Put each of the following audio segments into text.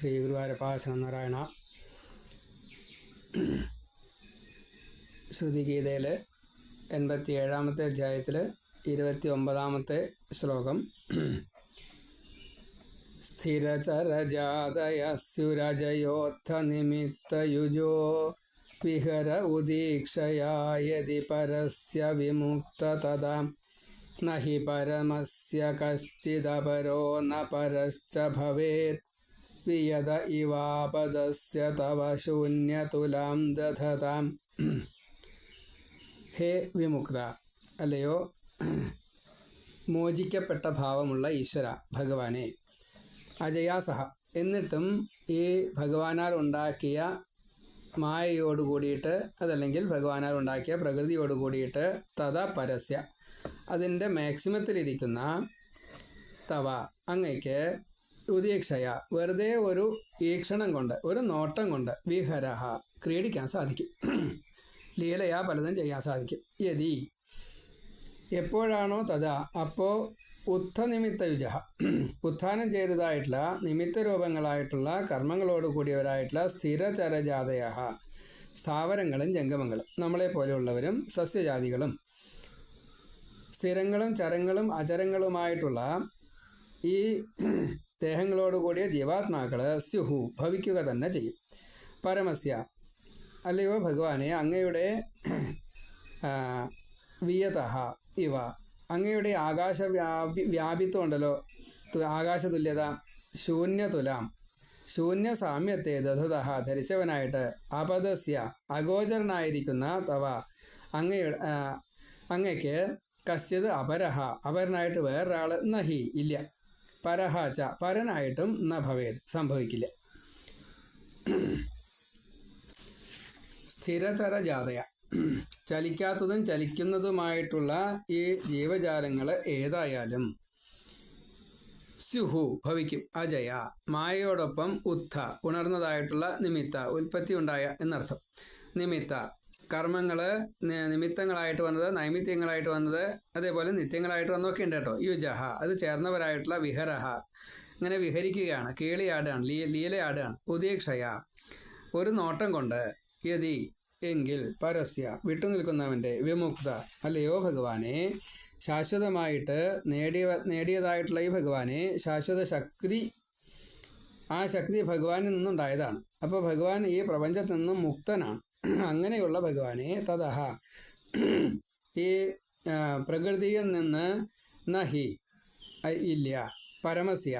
ശ്രീ ഗുരുവായൂരപ്പാസന നാരായണ ശ്രുതിഗീതയിൽ എൺപത്തി ഏഴാമത്തെ അധ്യായത്തിൽ ഇരുപത്തി ഒമ്പതാമത്തെ ശ്ലോകം. സ്ഥിരചരജാതയസ്യുരജയോത്ഥ നിമിത്തയുജോ വിഹര ഉദീക്ഷയാ പരസ്യ വിമുക്ത തഥാ. നഹി പരമസ്യ കശ്ചിദപരോ ന പരശ്ച ഭവേത്. भवेत् वियद इवापदस्य तव ശൂന്യതുലാം ദധതാം ഹേ വിമുക്ത അല്ലയോ മോചിക്കപ്പെട്ട ഭാവമുള്ള ഈശ്വര ഭഗവാനെ അജയാസഹ എന്നിട്ടും ഈ ഭഗവാനാൽ ഉണ്ടാക്കിയ മായയോട് കൂടിയിട്ട് അതല്ലെങ്കിൽ ഭഗവാനാൽ ഉണ്ടാക്കിയ പ്രകൃതിയോട് കൂടിയിട്ട് തഥാ പരസ്യ അതിൻ്റെ മാക്സിമത്തിലിരിക്കുന്ന തവ അങ്ങയ്ക്ക് ഉദീക്ഷയ വെറുതെ ഒരു ഈക്ഷണം കൊണ്ട് ഒരു നോട്ടം കൊണ്ട് വിഹരഹ ക്രീഡിക്കാൻ സാധിക്കും. ലീലയാ പലതും ചെയ്യാൻ സാധിക്കും. യതി. എപ്പോഴാണോ തഥാ അപ്പോൾ ഉത്ഥനിമിത്തയുജ ഉത്ഥാനം ചെയ്തതായിട്ടുള്ള നിമിത്ത രൂപങ്ങളായിട്ടുള്ള കർമ്മങ്ങളോട് കൂടിയവരായിട്ടുള്ള സ്ഥിരചരജാതയ സ്ഥാവരങ്ങളും ജംഗമങ്ങളും. നമ്മളെ പോലെയുള്ളവരും സസ്യജാതികളും സ്ഥിരങ്ങളും ചരങ്ങളും അചരങ്ങളുമായിട്ടുള്ള ഈ ദേഹങ്ങളോട് കൂടിയ ജീവാത്മാക്കൾ സ്യുഹു ഭവിക്കുക തന്നെ ചെയ്യും. പരമസ്യ. അല്ലയോ ഭഗവാനെ അങ്ങയുടെ വിയത ഇവ. അങ്ങയുടെ ആകാശ വ്യാപി വ്യാപിത്വം ഉണ്ടല്ലോ. ആകാശതുല്യത ശൂന്യതുലാം. ശൂന്യ സാമ്യത്തെ ദധത ധരിച്ചവനായിട്ട് അപദസ്യ അഗോചരനായിരിക്കുന്ന തവ. അങ്ങയുടെ അങ്ങയ്ക്ക് കശ്യത് അപരഹ. അപരനായിട്ട് വേറൊരാൾ നഹി ഇല്ല. പരഹാച്ച പരനായിട്ടും ന ഭവേത് സംഭവിക്കില്ല. സ്ഥിരചര ജാതയ ചലിക്കാത്തതും ചലിക്കുന്നതുമായിട്ടുള്ള ഈ ജീവജാലങ്ങൾ ഏതായാലും സ്യുഹു ഭവിക്കും അജയ. മായയോടൊപ്പം ഉത്ഥ ഉണർന്നതായിട്ടുള്ള നിമിത്ത ഉൽപ്പത്തി ഉണ്ടായ എന്നർത്ഥം. നിമിത്ത കർമ്മങ്ങൾ നിമിത്തങ്ങളായിട്ട് വന്നത് നൈമിത്യങ്ങളായിട്ട് വന്നത് അതേപോലെ നിത്യങ്ങളായിട്ട് വന്നൊക്കെ ഉണ്ട് കേട്ടോ. യുജഹ അത് ചേർന്നവരായിട്ടുള്ള വിഹരഹ. ഇങ്ങനെ വിഹരിക്കുകയാണ്. കേളിയാടാണ് ലീ ലീലയാടാണ്. ഉദീക്ഷയ ഒരു നോട്ടം കൊണ്ട് യതി എങ്കിൽ പരസ്യ വിട്ടുനിൽക്കുന്നവന്റെ വിമുക്ത. അല്ലയോ ഭഗവാനെ? ശാശ്വതമായിട്ട് നേടിയ നേടിയതായിട്ടുള്ള ഈ ഭഗവാനെ ശാശ്വത ശക്തി ആ ശക്തി ഭഗവാനിൽ നിന്നുണ്ടായതാണ്. അപ്പോൾ ഭഗവാൻ ഈ പ്രപഞ്ചത്തിൽ നിന്നും മുക്തനാണ്. അങ്ങനെയുള്ള ഭഗവാനെ തതഹ ഈ പ്രകൃതിയിൽ നിന്ന് നഹി ഇല്ല പരമസ്യ.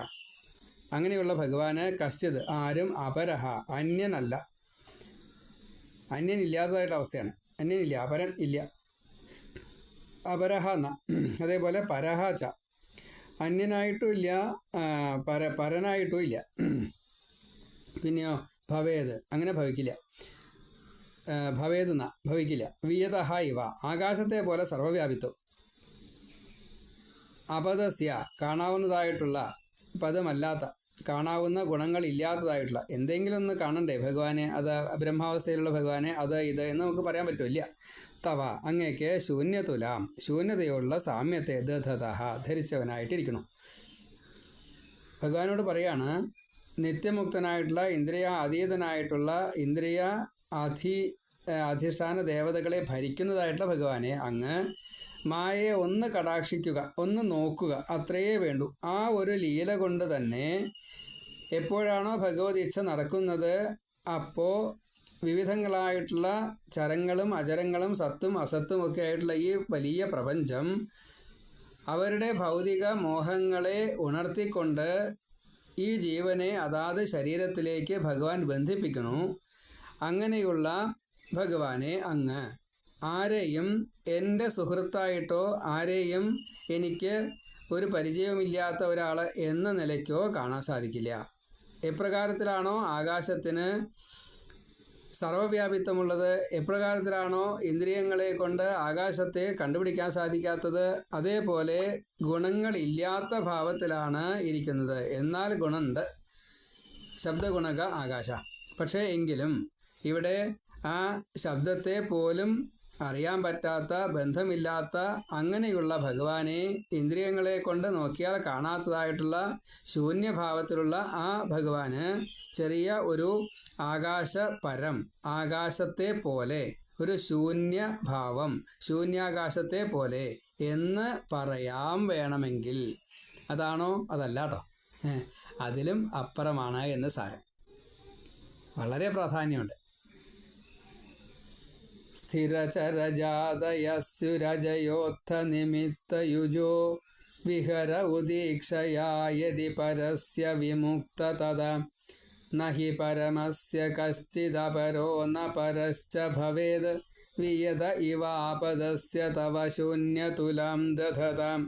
അങ്ങനെയുള്ള ഭഗവാന് കശ്ചിത് ആരും അപരഹ അന്യനല്ല. അന്യനില്ലാത്തതായിട്ടുള്ള അവസ്ഥയാണ്. അന്യനില്ല അപരൻ ഇല്ല. അപരഹ എന്ന അതേപോലെ പരഹ ച. അന്യനായിട്ടും ഇല്ല പര പരനായിട്ടും ഇല്ല. പിന്നെയോ ഭവേത്. അങ്ങനെ ഭവിക്കില്ല. ഭവേതെന്ന ഭവിക്കില്ല. വിയതഹ ഇവ. ആകാശത്തെ പോലെ സർവവ്യാപിത്വം. അപദസ്യ കാണാവുന്നതായിട്ടുള്ള പദമല്ലാത്ത കാണാവുന്ന ഗുണങ്ങളില്ലാത്തതായിട്ടുള്ള. എന്തെങ്കിലും ഒന്ന് കാണണ്ടേ ഭഗവാനെ? അത് ബ്രഹ്മാവസ്ഥയിലുള്ള ഭഗവാനെ? അത് ഇത് എന്ന് നമുക്ക് പറയാൻ പറ്റില്ല. തവ അങ്ങേക്ക് ശൂന്യതുലാം. ശൂന്യതയുള്ള സാമ്യത്തെ ദധതഹ ധരിച്ചവനായിട്ടിരിക്കണം ഭഗവാനോട് പറയാണ് നിത്യമുക്തനായിട്ടുള്ള ഇന്ദ്രിയ അതീതനായിട്ടുള്ള ഇന്ദ്രിയ അധി അധിഷ്ഠാന ദേവതകളെ ഭരിക്കുന്നതായിട്ടുള്ള ഭഗവാനെ അങ്ങ് മായയെ ഒന്ന് കടാക്ഷിക്കുക ഒന്ന് നോക്കുക അത്രയേ വേണ്ടു. ആ ഒരു ലീല കൊണ്ട് തന്നെ എപ്പോഴാണോ ഭഗവത് ഇച്ഛ നടക്കുന്നത് അപ്പോൾ വിവിധങ്ങളായിട്ടുള്ള ചരങ്ങളും അചരങ്ങളും സത്തും അസത്തും ഒക്കെ ആയിട്ടുള്ള ഈ വലിയ പ്രപഞ്ചം അവരുടെ ഭൗതിക മോഹങ്ങളെ ഉണർത്തിക്കൊണ്ട് ഈ ജീവനെ അതാത് ശരീരത്തിലേക്ക് ഭഗവാൻ ബന്ധിപ്പിക്കുന്നു. അങ്ങനെയുള്ള ഭഗവാനെ അങ്ങ്. ആരെയും എന്റെ സുഹൃത്തായിട്ടോ ആരെയും എനിക്ക് ഒരു പരിചയവുമില്ലാത്ത ഒരാൾ എന്ന നിലയ്ക്കോ കാണാൻ സാധിക്കില്ല. എപ്രകാരത്തിലാണോ ആകാശത്തിന് സർവവ്യാപിത്വമുള്ളത് എപ്രകാരത്തിലാണോ ഇന്ദ്രിയങ്ങളെ കൊണ്ട് ആകാശത്തെ കണ്ടുപിടിക്കാൻ സാധിക്കാത്തത്? അതേപോലെ ഗുണങ്ങളില്ലാത്ത ഭാവത്തിലാണ് ഇരിക്കുന്നത്. എന്നാൽ ഗുണമുണ്ട് ശബ്ദഗുണക ആകാശ. പക്ഷേ എങ്കിലും ഇവിടെ ആ ശബ്ദത്തെ പോലും അറിയാൻ പറ്റാത്ത ബന്ധമില്ലാത്ത അങ്ങനെയുള്ള ഭഗവാനെ ഇന്ദ്രിയങ്ങളെ കൊണ്ട് നോക്കിയാൽ കാണാത്തതായിട്ടുള്ള ശൂന്യഭാവത്തിലുള്ള ആ ഭഗവാന് ചെറിയ ഒരു ആകാശ പരം ആകാശത്തെ പോലെ ഒരു ശൂന്യഭാവം ശൂന്യാകാശത്തെ പോലെ എന്ന് പറയാൻ വേണമെങ്കിൽ. അതാണോ? അതല്ല കേട്ടോ അതിലും അപ്പുറമാണ് എന്ന് സാരം. വളരെ പ്രാധാന്യമുണ്ട്. സ്ഥിരചരജാതയസ്സുരജയോത്ഥ നിമിത്തയുജോ വിഹര ഉദീക്ഷയാ യതി പരസ്യ വിമുക്ത തഥാ न हि परमस्य कश्चिदपरो न परश्च भवेद् वियद इवापदस्य तव शून्यतुलां दधताम्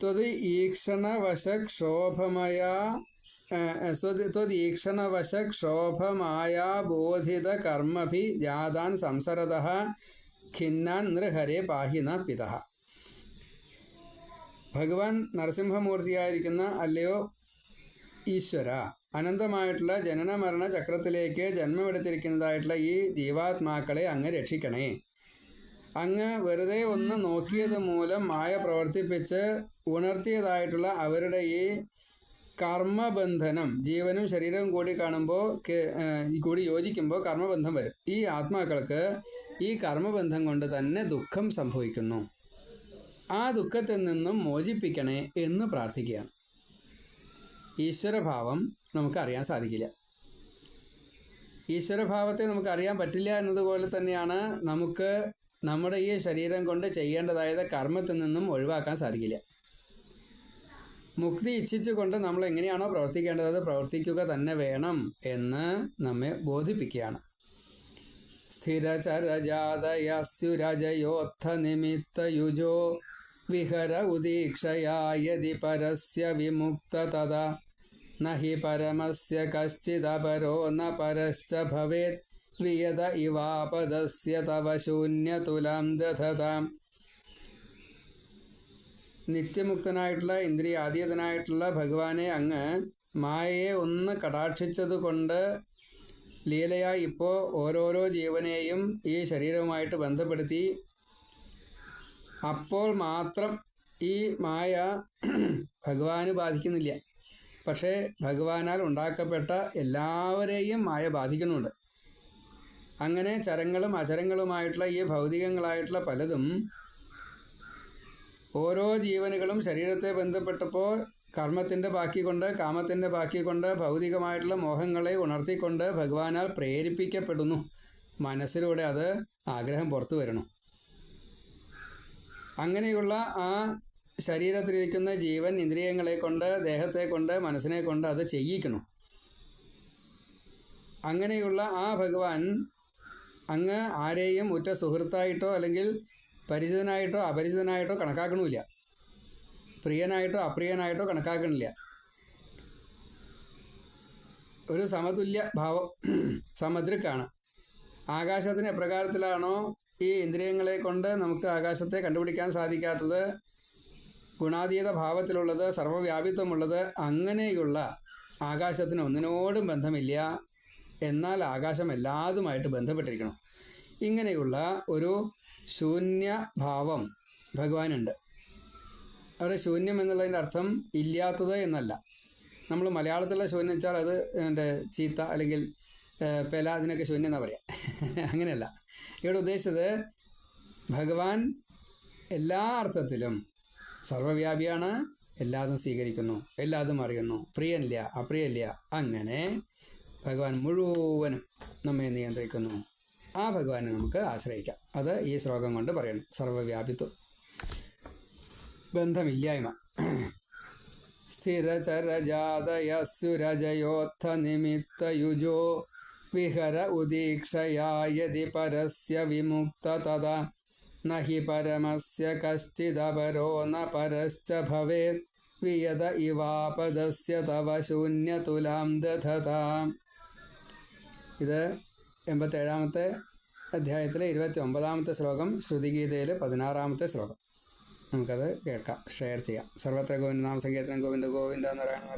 त्वदीक्षणवशक्षोभमया त्वदीक्षणवशक्षोभमाया बोधितकर्मभिजातान् संसरतः खिन्नान् നൃഹരെ പാഹി ന പിതഃ ഭഗവാൻ നരസിംഹമൂർത്തിയായിരിക്കുന്ന അല്ലയോ ഈശ്വര അനന്തമായിട്ടുള്ള ജനന മരണ ചക്രത്തിലേക്ക് ജന്മമെടുത്തിരിക്കുന്നതായിട്ടുള്ള ഈ ജീവാത്മാക്കളെ അങ്ങ് രക്ഷിക്കണേ. അങ്ങ് വെറുതെ ഒന്ന് നോക്കിയത് മൂലം മായ പ്രവർത്തിപ്പിച്ച് ഉണർത്തിയതായിട്ടുള്ള അവരുടെ ഈ കർമ്മബന്ധനം ജീവനും ശരീരവും കൂടി കാണുമ്പോൾ കൂടി യോജിക്കുമ്പോൾ കർമ്മബന്ധം വരും. ഈ ആത്മാക്കൾക്ക് ഈ കർമ്മബന്ധം കൊണ്ട് തന്നെ ദുഃഖം സംഭവിക്കുന്നു. ആ ദുഃഖത്തിൽ നിന്നും മോചിപ്പിക്കണേ എന്ന് പ്രാർത്ഥിക്കുകയാണ്. ഈശ്വരഭാവം നമുക്ക് അറിയാൻ സാധിക്കില്ല. ഈശ്വരഭാവത്തെ നമുക്ക് അറിയാൻ പറ്റില്ല എന്നതുപോലെ തന്നെയാണ് നമുക്ക് നമ്മുടെ ഈ ശരീരം കൊണ്ട് ചെയ്യേണ്ടതായത് കർമ്മത്തിൽ നിന്നും ഒഴിവാക്കാൻ സാധിക്കില്ല. മുക്തി ഇച്ഛിച്ചുകൊണ്ട് നമ്മൾ എങ്ങനെയാണോ പ്രവർത്തിക്കേണ്ടത് അത് പ്രവർത്തിക്കുക തന്നെ വേണം എന്ന് നമ്മെ ബോധിപ്പിക്കുകയാണ്. സ്ഥിരചരജാതയസ്യുരജയോത്ഥ നിമിത്തയുജോ വിഹര ഉദീക്ഷയാ യതി പരസ്യ വിമുക്ത തഥാ न हि परमस्य कश्चिदपरो न परश्च भवेत् वियद इवापदस्य तव ശൂന്യതുലാം ദധതാം നിത്യമുക്തനായിട്ടുള്ള ഇന്ദ്രിയാതീതനായിട്ടുള്ള ഭഗവാനെ അങ്ങ് മായയെ ഒന്ന് കടാക്ഷിച്ചതുകൊണ്ട് ലീലയായി ഇപ്പോൾ ഓരോരോ ജീവനെയും ഈ ശരീരവുമായിട്ട് ബന്ധപ്പെടുത്തി അപ്പോൾ മാത്രം ഈ മായ ഭഗവാന് ബാധിക്കുന്നില്ല പക്ഷേ ഭഗവാനാൽ ഉണ്ടാക്കപ്പെട്ട എല്ലാവരെയും മായ ബാധിക്കുന്നുണ്ട്. അങ്ങനെ ചരങ്ങളും അചരങ്ങളുമായിട്ടുള്ള ഈ ഭൗതികങ്ങളായിട്ടുള്ള പലതും ഓരോ ജീവനുകളും ശരീരത്തെ ബന്ധപ്പെട്ടപ്പോൾ കർമ്മത്തിന്റെ ബാക്കി കൊണ്ട് കാമത്തിന്റെ ബാക്കി കൊണ്ട് ഭൗതികമായിട്ടുള്ള മോഹങ്ങളെ ഉണർത്തിക്കൊണ്ട് ഭഗവാനാൽ പ്രേരിപ്പിക്കപ്പെടുന്നു. മനസ്സിലൂടെ അത് ആഗ്രഹം പുറത്തു വരണം അങ്ങനെയുള്ള ആ ശരീരത്തിലിരിക്കുന്ന ജീവൻ ഇന്ദ്രിയങ്ങളെ കൊണ്ട് ദേഹത്തെ കൊണ്ട് മനസ്സിനെ കൊണ്ട് അത് ചെയ്യിക്കണം അങ്ങനെയുള്ള ആ ഭഗവാൻ അങ്ങ് ആരെയും ഉറ്റ സുഹൃത്തായിട്ടോ അല്ലെങ്കിൽ പരിചിതനായിട്ടോ അപരിചിതനായിട്ടോ കണക്കാക്കണമില്ല. പ്രിയനായിട്ടോ അപ്രിയനായിട്ടോ കണക്കാക്കണില്ല. ഒരു സമതുല്യ ഭാവം സമദ്രക്കാണ് ആകാശത്തിന് എപ്രകാരത്തിലാണോ ഈ ഇന്ദ്രിയങ്ങളെ കൊണ്ട് നമുക്ക് ആകാശത്തെ കണ്ടുപിടിക്കാൻ സാധിക്കാത്തത്? ഗുണാതീത ഭാവത്തിലുള്ളത് സർവവ്യാപിത്വമുള്ളത് അങ്ങനെയുള്ള ആകാശത്തിന് ഒന്നിനോടും ബന്ധമില്ല. എന്നാൽ ആകാശം എല്ലാതുമായിട്ട് ബന്ധപ്പെട്ടിരിക്കണം. ഇങ്ങനെയുള്ള ഒരു ശൂന്യഭാവം ഭഗവാനുണ്ട്. അവിടെ ശൂന്യം എന്നുള്ളതിന്റെ അർത്ഥം ഇല്ലാത്തത് എന്നല്ല. നമ്മൾ മലയാളത്തിലുള്ള ശൂന്യം വെച്ചാൽ അത് എന്റെ ചീത്ത അല്ലെങ്കിൽ പെല അതിനൊക്കെ ശൂന്യം എന്നാ പറയാം. അങ്ങനെയല്ല. ഇവിടെ ഉദ്ദേശിച്ചത് ഭഗവാൻ എല്ലാ അർത്ഥത്തിലും സർവവ്യാപിയാണ്. എല്ലാതും സ്വീകരിക്കുന്നു. എല്ലാതും അറിയുന്നു. പ്രിയനില്ല അപ്രിയല്ല അങ്ങനെ ഭഗവാൻ മുഴുവനും നമ്മെ നിയന്ത്രിക്കുന്നു. ആ ഭഗവാനെ നമുക്ക് ആശ്രയിക്കാം. അത് ഈ ശ്ലോകം കൊണ്ട് പറയണം. സർവവ്യാപിത്വം. ബന്ധമില്ലായ്മ. സ്ഥിരചരജാതയസ്സുരജയോത്ഥ നിമിത്തയുജോ വിഹര ഉദീക്ഷയാ യതി പരസ്യ വിമുക്ത തഥാ न हि परमस्य कश्चिदपरो न परश्च भवेत् वियद इवापदस्य तव ശൂന്യതുലാം ദധതാം ഇത് എൺപത്തേഴാമത്തെ അധ്യായത്തിലെ ഇരുപത്തി ഒമ്പതാമത്തെ ശ്ലോകം ശ്രുതിഗീതയിലെ പതിനാറാമത്തെ ശ്ലോകം നമുക്കത് കേൾക്കാം ഷെയർ ചെയ്യാം സർവത്ര ഗോവിന്ദ നാമ സങ്കീർത്തനം ഗോവിന്ദ ഗോവിന്ദ നാരായണ